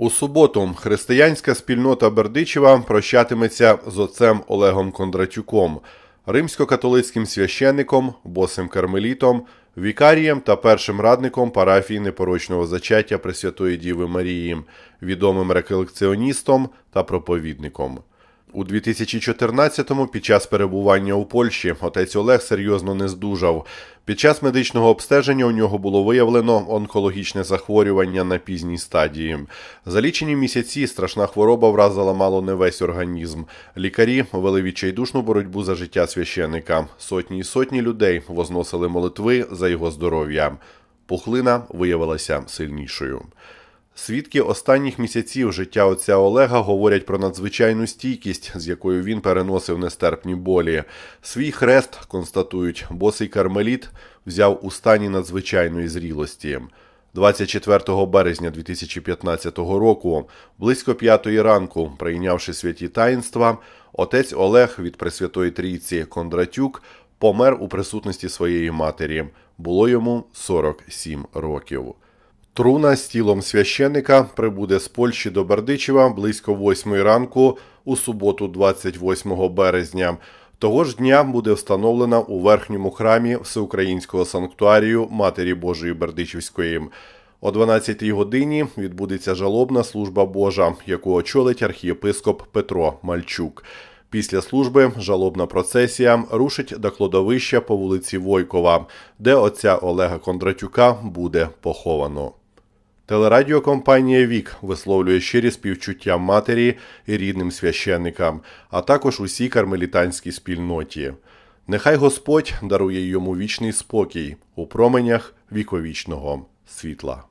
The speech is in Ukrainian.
У суботу християнська спільнота Бердичева прощатиметься з отцем Олегом Кондратюком, римсько-католицьким священником, босим кармелітом, вікарієм та першим радником парафії непорочного зачаття Пресвятої Діви Марії, відомим реколекціоністом та проповідником. У 2014-му під час перебування у Польщі отець Олег серйозно не здужав. Під час медичного обстеження у нього було виявлено онкологічне захворювання на пізній стадії. За лічені місяці страшна хвороба вразила мало не весь організм. Лікарі вели відчайдушну боротьбу за життя священника. Сотні й сотні людей возносили молитви за його здоров'я. Пухлина виявилася сильнішою. Свідки останніх місяців життя отця Олега говорять про надзвичайну стійкість, з якою він переносив нестерпні болі. Свій хрест, констатують, босий кармеліт взяв у стані надзвичайної зрілості. 24 березня 2015 року, близько п'ятої ранку, прийнявши святі таїнства, отець Олег від Пресвятої Трійці Кондратюк помер у присутності своєї матері. Було йому 47 років. Труна з тілом священника прибуде з Польщі до Бердичева близько 8 ранку у суботу, 28 березня. Того ж дня буде встановлена у верхньому храмі Всеукраїнського санктуарію Матері Божої Бердичівської. О 12-й годині відбудеться жалобна служба Божа, яку очолить архієпископ Петро Мальчук. Після служби жалобна процесія рушить до кладовища по вулиці Войкова, де отця Олега Кондратюка буде поховано. Телерадіокомпанія Вік висловлює щирі співчуття матері і рідним священникам, а також усій кармелітанській спільноті. Нехай Господь дарує йому вічний спокій у променях віковічного світла.